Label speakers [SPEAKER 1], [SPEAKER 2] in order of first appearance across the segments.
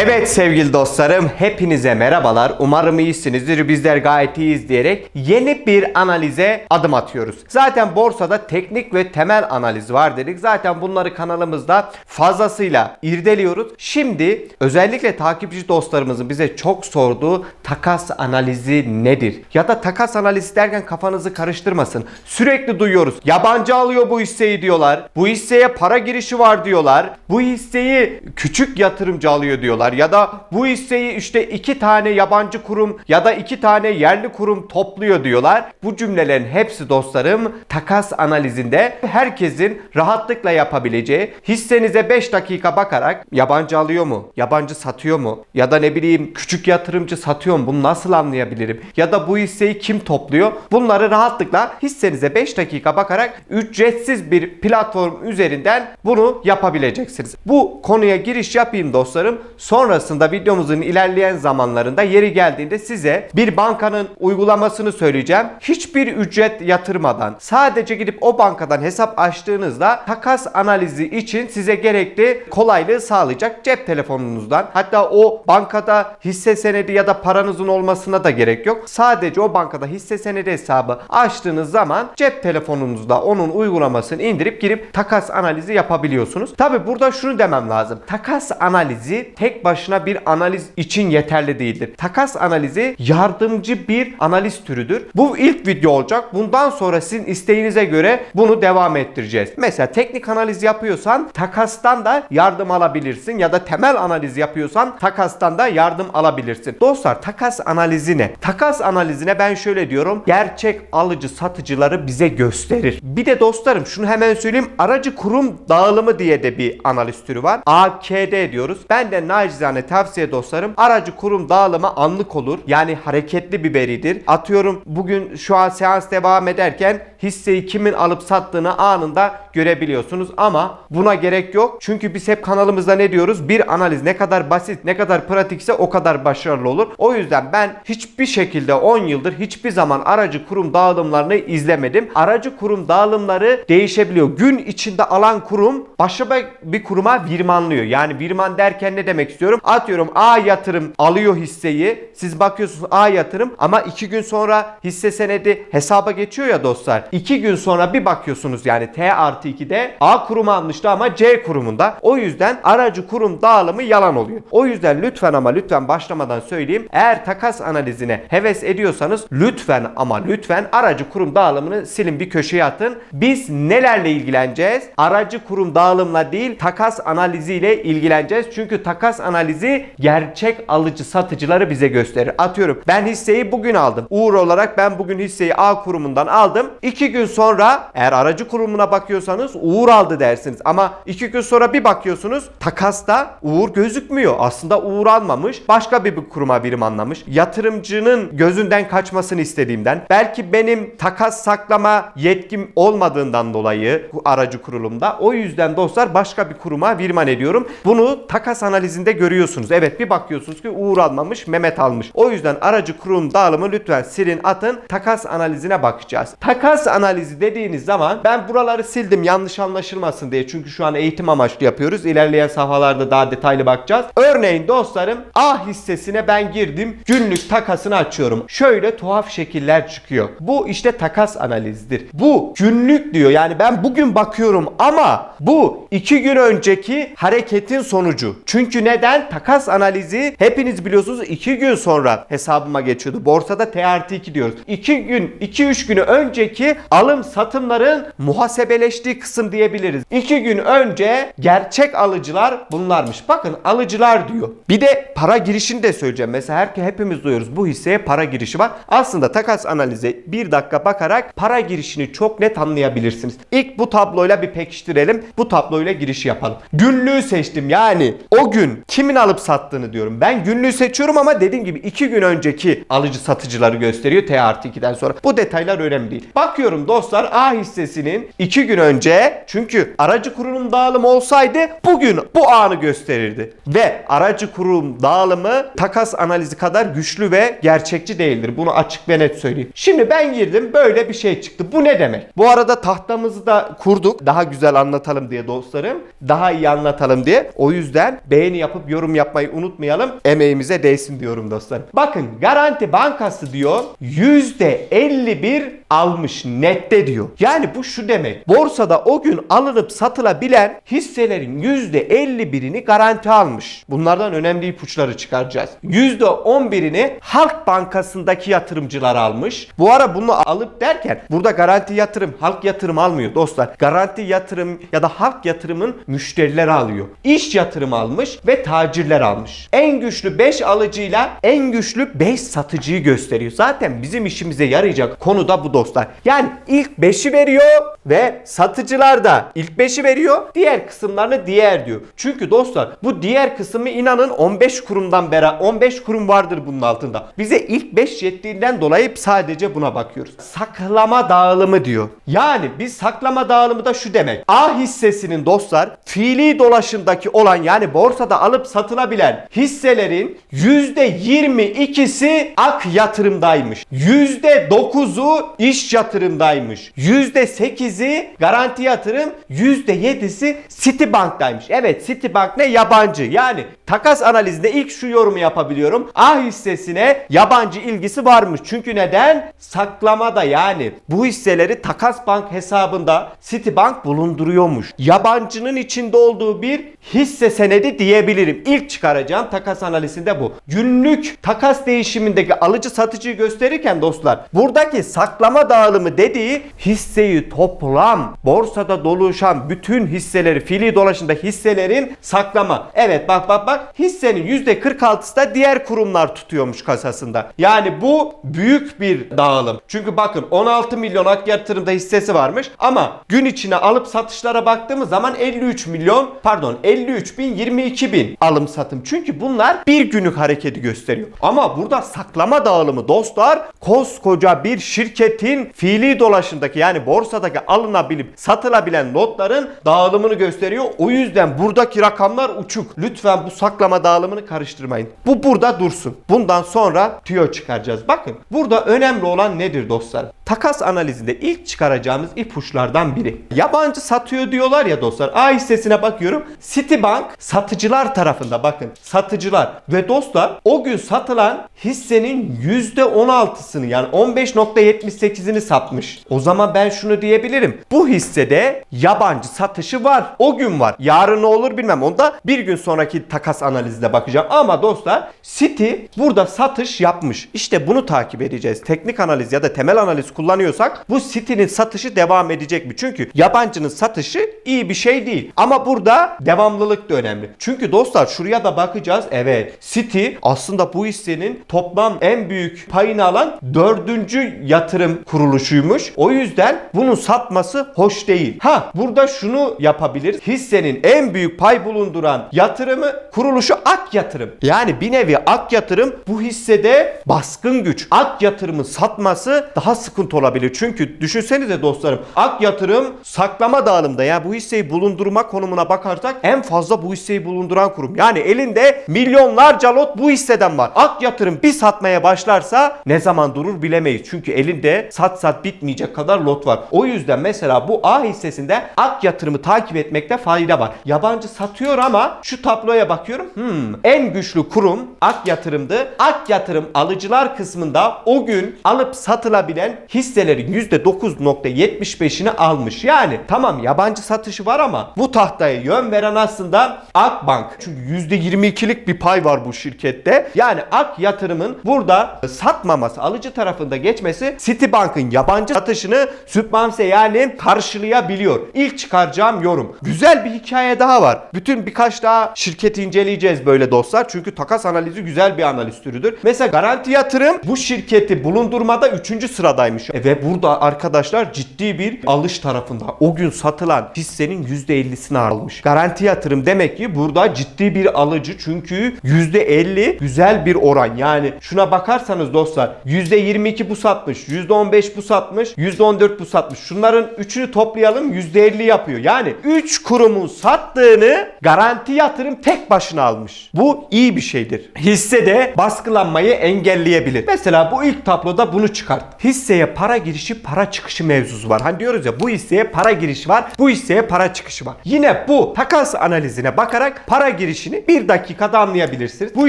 [SPEAKER 1] Evet sevgili dostlarım, hepinize merhabalar. Umarım iyisinizdir. Bizler gayet iyiyiz diyerek yeni bir analize adım atıyoruz. Zaten borsada teknik ve temel analiz var dedik. Zaten bunları kanalımızda fazlasıyla irdeliyoruz. Şimdi özellikle takipçi dostlarımızın bize çok sorduğu takas analizi nedir? Ya da takas analizi derken kafanızı karıştırmasın. Sürekli duyuyoruz. Yabancı alıyor bu hisseyi diyorlar. Bu hisseye para girişi var diyorlar. Bu hisseyi küçük yatırımcı alıyor diyorlar. Ya da bu hisseyi işte iki tane yabancı kurum ya da iki tane yerli kurum topluyor diyorlar. Bu cümlelerin hepsi dostlarım takas analizinde herkesin rahatlıkla yapabileceği hissenize 5 dakika bakarak yabancı alıyor mu? Yabancı satıyor mu? Ya da ne bileyim küçük yatırımcı satıyor mu? Bunu nasıl anlayabilirim? Ya da bu hisseyi kim topluyor? Bunları rahatlıkla hissenize 5 dakika bakarak ücretsiz bir platform üzerinden bunu yapabileceksiniz. Bu konuya giriş yapayım dostlarım. Sonrasında videomuzun ilerleyen zamanlarında yeri geldiğinde size bir bankanın uygulamasını söyleyeceğim. Hiçbir ücret yatırmadan sadece gidip o bankadan hesap açtığınızda takas analizi için size gerekli kolaylığı sağlayacak cep telefonunuzdan. Hatta o bankada hisse senedi ya da paranızın olmasına da gerek yok. Sadece o bankada hisse senedi hesabı açtığınız zaman cep telefonunuzda onun uygulamasını indirip girip takas analizi yapabiliyorsunuz. Tabi burada şunu demem lazım. Takas analizi tek başına bir analiz için yeterli değildir. Takas analizi yardımcı bir analiz türüdür. Bu ilk video olacak. Bundan sonra sizin isteğinize göre bunu devam ettireceğiz. Mesela teknik analiz yapıyorsan takastan da yardım alabilirsin ya da temel analiz yapıyorsan takastan da yardım alabilirsin. Dostlar takas analizi ne? Takas analizine ben şöyle diyorum. Gerçek alıcı satıcıları bize gösterir. Bir de dostlarım şunu hemen söyleyeyim. Aracı kurum dağılımı diye de bir analiz türü var. AKD diyoruz. Ben de nacizane tavsiye dostlarım. Aracı kurum dağılımı anlık olur. Yani hareketli bir veridir. Atıyorum bugün şu an seans devam ederken hisseyi kimin alıp sattığını anında görebiliyorsunuz ama buna gerek yok. Çünkü biz hep kanalımızda ne diyoruz? Bir analiz ne kadar basit, ne kadar pratikse o kadar başarılı olur. O yüzden ben hiçbir şekilde 10 yıldır hiçbir zaman aracı kurum dağılımlarını izlemedim. Aracı kurum dağılımları değişebiliyor. Gün içinde alan kurum başka bir kuruma virmanlıyor. Yani virman derken ne demek? Atıyorum A yatırım alıyor hisseyi. Siz bakıyorsunuz A yatırım ama 2 gün sonra hisse senedi hesaba geçiyor ya dostlar. 2 gün sonra bir bakıyorsunuz yani T artı 2'de A kurumu almıştı ama C kurumunda. O yüzden aracı kurum dağılımı yalan oluyor. O yüzden lütfen ama lütfen başlamadan söyleyeyim. Eğer takas analizine heves ediyorsanız lütfen ama lütfen aracı kurum dağılımını silin bir köşeye atın. Biz nelerle ilgileneceğiz? Aracı kurum dağılımla değil takas analiziyle ilgileneceğiz. Çünkü takas analizi gerçek alıcı satıcıları bize gösterir. Atıyorum ben hisseyi bugün aldım. Uğur olarak ben bugün hisseyi A kurumundan aldım. 2 gün sonra eğer aracı kurumuna bakıyorsanız Uğur aldı dersiniz. Ama 2 gün sonra bir bakıyorsunuz takasta Uğur gözükmüyor. Aslında Uğur almamış. Başka bir kuruma birim anlamış. Yatırımcının gözünden kaçmasını istediğimden. Belki benim takas saklama yetkim olmadığından dolayı aracı kurulumda. O yüzden dostlar başka bir kuruma virman ediyorum. Bunu takas analizinde görüyorsunuz. Evet bir bakıyorsunuz ki Uğur almamış, Mehmet almış. O yüzden aracı kurum dağılımı lütfen silin atın. Takas analizine bakacağız. Takas analizi dediğiniz zaman ben buraları sildim yanlış anlaşılmasın diye. Çünkü şu an eğitim amaçlı yapıyoruz. İlerleyen safhalarda daha detaylı bakacağız. Örneğin dostlarım A hissesine ben girdim. Günlük takasını açıyorum. Şöyle tuhaf şekiller çıkıyor. Bu işte takas analizidir. Bu günlük diyor. Yani ben bugün bakıyorum ama bu iki gün önceki hareketin sonucu. Çünkü neden? Takas analizi hepiniz biliyorsunuz iki gün sonra hesabıma geçiyordu. Borsada T artı 2 diyoruz. 2 gün, 2-3 günü önceki alım satımların muhasebeleştiği kısım diyebiliriz. 2 gün önce gerçek alıcılar bunlarmış. Bakın alıcılar diyor. Bir de para girişini de söyleyeceğim. Mesela her, hepimiz duyuyoruz bu hisseye para girişi var. Aslında takas analize bir dakika bakarak para girişini çok net anlayabilirsiniz. İlk bu tabloyla bir pekiştirelim. Bu tabloyla giriş yapalım. Günlüğü seçtim yani o gün kimin alıp sattığını diyorum. Ben günlüğü seçiyorum ama dediğim gibi 2 gün önceki alıcı satıcıları gösteriyor T artı 2'den sonra. Bu detaylar önemli değil. Bakıyorum dostlar A hissesinin 2 gün önce çünkü aracı kurum dağılımı olsaydı bugün bu anı gösterirdi. Ve aracı kurum dağılımı takas analizi kadar güçlü ve gerçekçi değildir. Bunu açık ve net söyleyeyim. Şimdi ben girdim böyle bir şey çıktı. Bu ne demek? Bu arada tahtamızı da kurduk. Daha güzel anlatalım diye dostlarım. Daha iyi anlatalım diye. O yüzden beğeni yapıp yapıp yorum yapmayı unutmayalım. Emeğimize değsin diyorum dostlar. Bakın Garanti Bankası diyor %51 almış nette diyor. Yani bu şu demek. Borsada o gün alınıp satılabilen hisselerin %51'ini garanti almış. Bunlardan önemli ipuçları çıkaracağız. %11'ini Halk Bankası'ndaki yatırımcılar almış. Bu ara bunu alıp derken burada garanti yatırım, halk yatırım almıyor dostlar. Garanti yatırım ya da halk yatırımın müşterileri alıyor. İş yatırım almış ve tacirler almış. En güçlü 5 alıcıyla en güçlü 5 satıcıyı gösteriyor. Zaten bizim işimize yarayacak konu da bu dostlar. Yani ilk 5'i veriyor ve satıcılar da ilk 5'i veriyor. Diğer kısımlarını diğer diyor. Çünkü dostlar bu diğer kısmı inanın 15 kurumdan beri 15 kurum vardır bunun altında. Bize ilk 5 yettiğinden dolayı sadece buna bakıyoruz. Saklama dağılımı diyor. Yani biz saklama dağılımı da şu demek. A hissesinin dostlar fiili dolaşımdaki olan yani borsada alıp satılabilen hisselerin %22'si ak yatırımdaymış. %9'u iş yatırımdaymış. %8'i garanti yatırım, %7'si Citibank'taymış. Evet Citibank ne? Yabancı. Yani takas analizinde ilk şu yorumu yapabiliyorum. A hissesine yabancı ilgisi varmış. Çünkü neden? Saklamada yani bu hisseleri takas bank hesabında Citibank bulunduruyormuş. Yabancının içinde olduğu bir hisse senedi diyebilirim. İlk çıkaracağım takas analizinde bu. Günlük takas değişimindeki alıcı satıcıyı gösterirken dostlar buradaki saklama dağılımı dediği hisseyi toplam borsada doluşan bütün hisseleri fiili dolaşımda hisselerin saklama. Evet bak bak bak hissenin %46'sı da diğer kurumlar tutuyormuş kasasında. Yani bu büyük bir dağılım. Çünkü bakın 16 milyon ak yatırımda hissesi varmış ama gün içine alıp satışlara baktığımız zaman 53 milyon pardon 53 bin 22 bin alım satım. Çünkü bunlar bir günlük hareketi gösteriyor. Ama burada saklama dağılımı dostlar koskoca bir şirketin fiili dolaşımdaki yani borsadaki alınabilip satılabilen notların dağılımını gösteriyor. O yüzden buradaki rakamlar uçuk. Lütfen bu saklama dağılımını karıştırmayın. Bu burada dursun. Bundan sonra tüyo çıkaracağız. Bakın burada önemli olan nedir dostlar? Takas analizinde ilk çıkaracağımız ipuçlardan biri. Yabancı satıyor diyorlar ya dostlar. A hissesine bakıyorum. Citibank satıcılar tarafında bakın. Satıcılar ve dostlar o gün satılan hissenin %16'sını yani 15.78'ini satmış. O zaman ben şunu diyebilirim. Bu hissede yabancı satışı var. O gün var. Yarın ne olur bilmem. Onda bir gün sonraki takas analizinde bakacağım. Ama dostlar City burada satış yapmış. İşte bunu takip edeceğiz. Teknik analiz ya da temel analiz kullanıyorsak bu City'nin satışı devam edecek mi? Çünkü yabancının satışı iyi bir şey değil. Ama burada devamlılık da önemli. Çünkü dostlar şuraya da bakacağız. Evet City aslında bu hissenin toplam en büyük payını alan dördüncü yatırım kuruluşuymuş. O yüzden bunun satması hoş değil. Ha burada şunu yapabiliriz. Hissenin en büyük pay bulunduran yatırımı kuruluşu Ak Yatırım. Yani bir nevi Ak Yatırım bu hissede baskın güç. Ak Yatırım'ın satması daha sıkıntı olabilir. Çünkü düşünsenize dostlarım Ak Yatırım saklama dağılımda ya bu hisseyi bulundurma konumuna bakarsak en fazla bu hisseyi bulunduran kurum. Yani elinde milyonlarca lot bu hisseden var. Ak Yatırım bir satmaya başlarsa ne zaman durur bilemeyiz. Çünkü elinde sat sat bitmeyecek kadar lot var. O yüzden mesela bu A hissesinde Ak Yatırım'ı takip etmekte fayda var. Yabancı satıyor ama şu tabloya bakıyorum. Hmm, en güçlü kurum Ak Yatırım'dı. Ak Yatırım alıcılar kısmında o gün alıp satılabilen hisselerin %9.75'ini almış. Yani tamam yabancı satışı var ama bu tahtaya yön veren aslında Akbank. Çünkü %22'lik bir pay var bu şirkette. Yani Ak Yatırım'ın burada satmaması, alıcı tarafında geçmesi Citibank'ın yabancı satışını sübvanse yani karşılayabiliyor. İlk çıkaracağım yorum. Güzel bir hikaye daha var. Bütün birkaç daha şirketi inceleyeceğiz böyle dostlar. Çünkü takas analizi güzel bir analiz türüdür. Mesela Garanti Yatırım bu şirketi bulundurmada 3. sıradaymış. E ve burada arkadaşlar ciddi bir alış tarafında. O gün satılan hissenin %50'sini almış. Garanti Yatırım demek ki burada ciddi bir alıcı. Çünkü %50 güzel bir oran. Yani şuna bakarsanız dostlar %22 bu satmış, %15 bu satmış, %14 bu satmış. Şunların üçünü toplayalım %50 yapıyor. Yani 3 kurumun sattığını Garanti Yatırım tek başına almış. Bu iyi bir şeydir. Hissede baskılanmayı engelleyebilir. Mesela bu ilk tabloda bunu çıkart. Hisseye para girişi para çıkışı mevzusu var. Hani diyoruz ya bu hisseye para girişi var, bu hisseye para çıkışı var. Yine bu takas analizine bakarak para girişini bir dakikada anlayabilirsiniz. Bu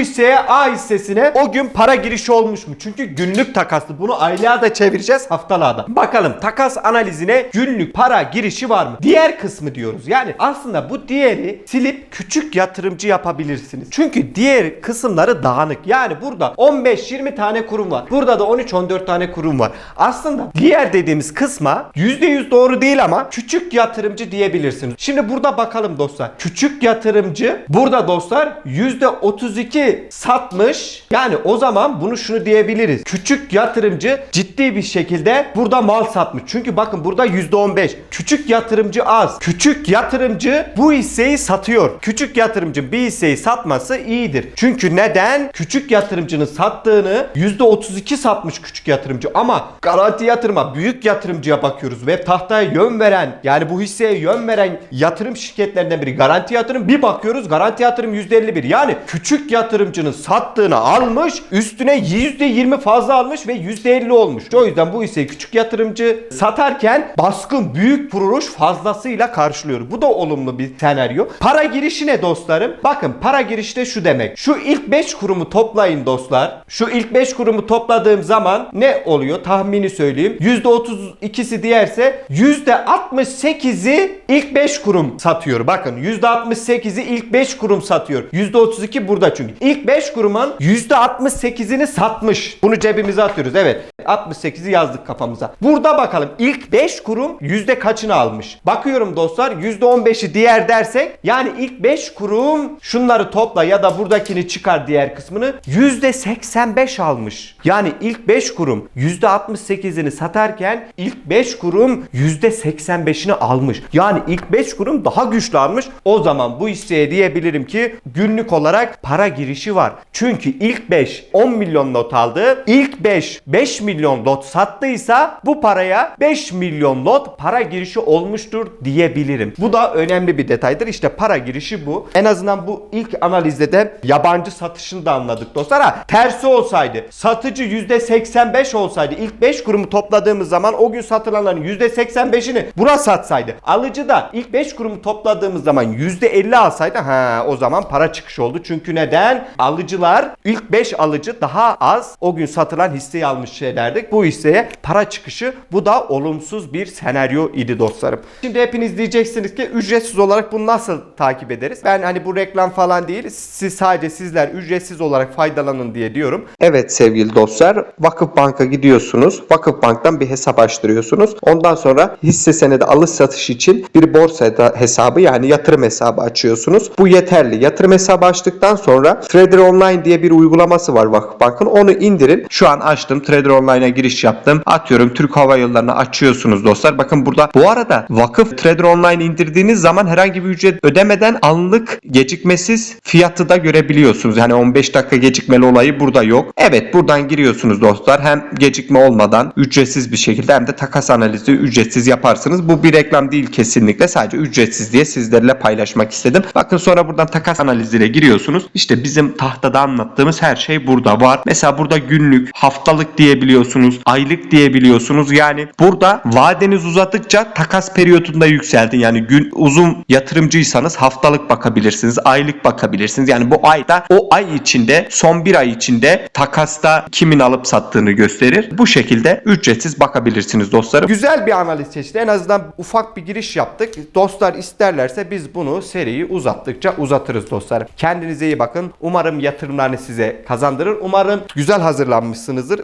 [SPEAKER 1] hisseye A hissesine o gün para girişi olmuş mu? Çünkü günlük takaslı. Bunu aylığa da çevireceğiz haftalığa da. Bakalım takas analizine günlük para girişi var mı? Diğer kısmı diyoruz. Yani aslında bu diğeri silip küçük yatırımcı yapabilirsiniz. Çünkü diğer kısımları dağınık. Yani burada 15-20 tane kurum var. Burada da 13-14 tane kurum var. Aslında diğer dediğimiz kısma %100 doğru değil ama küçük yatırımcı diyebilirsiniz. Şimdi burada bakalım dostlar. Küçük yatırımcı burada dostlar %32 satmış. Yani o zaman bunu şunu diyebiliriz. Küçük yatırımcı ciddi bir şekilde burada mal satmış. Çünkü bakın burada %15. Küçük yatırımcı az. Küçük yatırımcı bu hisseyi satıyor. Küçük yatırımcı bir hisseyi satması iyidir. Çünkü neden? Küçük yatırımcının sattığını %32 satmış küçük yatırımcı ama garanti yatırıma büyük yatırımcıya bakıyoruz ve tahtaya yön veren yani bu hisseye yön veren yatırım şirketlerinden biri garanti yatırım bir bakıyoruz garanti yatırım %51 yani küçük yatırımcının sattığını almış üstüne %20 fazla almış ve %50 olmuş. O yüzden bu hisseyi küçük yatırımcı satarken baskın büyük vuruş fazlasıyla karşılıyor. Bu da olumlu bir senaryo. Para girişi ne dostlarım? Bakın para girişi de şu demek. Şu ilk 5 kurumu toplayın dostlar. Şu ilk 5 kurumu topladığım zaman ne oluyor? Tahmini söyleyeyim. %32'si diğerse %68'i ilk 5 kurum satıyor. Bakın %68'i ilk 5 kurum satıyor. %32 burada çünkü. İlk 5 kurumun %68'ini satmış. Bunu cebimize atıyoruz. Evet. 68'i yazdık kafamıza. Burada bakalım ilk 5 kurum yüzde kaçını almış? Bakıyorum dostlar %15'i diğer dersek yani ilk 5 kurum şunları topla ya da buradakini çıkar diğer kısmını %85 almış. Yani ilk 5 kurum %68'ini satarken ilk 5 kurum %85'ini almış. Yani ilk 5 kurum daha güçlü almış. O zaman bu hisseye diyebilirim ki günlük olarak para girişi var. Çünkü ilk 5 10 milyon lot aldı. İlk 5 5 milyon lot sattıysa bu paraya 5 milyon lot para girişi olmuştur diyebilirim. Bu da önemli bir detaydır. İşte para girişi bu. En azından bu ilk analizde de yabancı satışını da anladık dostlar. Ha, tersi olsaydı satıcı %85 olsaydı ilk 5 kurumu topladığımız zaman o gün satılanların %85'ini buna satsaydı. Alıcı da ilk 5 kurumu topladığımız zaman %50 alsaydı ha o zaman para çıkışı oldu. Çünkü neden? Alıcılar ilk 5 alıcı daha az o gün satılan hisseyi almış şeylerdi. Bu hisseye para çıkışı bu da olumsuz bir senaryo idi dostlarım. Şimdi hepiniz diyeceksiniz ki ücretsiz olarak bunu nasıl takip ederiz? Ben hani bu reklam falan değil. Siz sadece sizler ücretsiz olarak faydalanın diye diyorum.
[SPEAKER 2] Evet sevgili dostlar, Vakıf Bank'a gidiyorsunuz. Vakıf Bank'tan bir hesap açtırıyorsunuz. Ondan sonra hisse senedi alış satış için bir borsa hesabı yani yatırım hesabı açıyorsunuz. Bu yeterli. Yatırım hesabı açtıktan sonra Trader Online diye bir uygulaması var Vakıf Bank'ın. Onu indirin. Şu an açtım. Trader Online'a giriş yaptım. Atıyorum Türk Hava Yolları'na açıyorsunuz dostlar. Bakın burada bu arada Vakıf Trader Online indirdiğiniz zaman herhangi bir ücret ödemeden anlık gecikmesiz fiyatı da görebiliyorsunuz. Yani 15 dakika gecikmeli olayı burada yok. Evet buradan giriyorsunuz dostlar. Hem gecikme olmadan ücretsiz bir şekilde hem de takas analizi ücretsiz yaparsınız. Bu bir reklam değil kesinlikle. Sadece ücretsiz diye sizlerle paylaşmak istedim. Bakın sonra buradan takas analizine giriyorsunuz. İşte bizim tahtada anlattığımız her şey burada var. Mesela burada günlük, haftalık diyebiliyorsunuz, aylık diyebiliyorsunuz. Yani burada vadeniz uzadıkça takas periyotunda yükseldi. Yani gün uzun yatırımcıysanız haftalık bakabilirsiniz, aylık bakabilirsiniz. Yani bu ayda o ay içinde son bir ay içinde takasta kimin alıp sattığını gösterir. Bu şekilde ücretsiz bakabilirsiniz dostlarım.
[SPEAKER 1] Güzel bir analiz çeşidi. En azından ufak bir giriş yaptık. Dostlar isterlerse biz bunu seriyi uzattıkça uzatırız dostlar. Kendinize iyi bakın. Umarım yatırımlarını size kazandırır. Umarım güzel hazırlanmışsınızdır.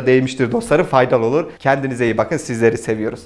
[SPEAKER 1] Uğraştığımıza değmiştir dostlarım. Faydalı olur. Kendinize iyi bakın. Sizleri seviyoruz.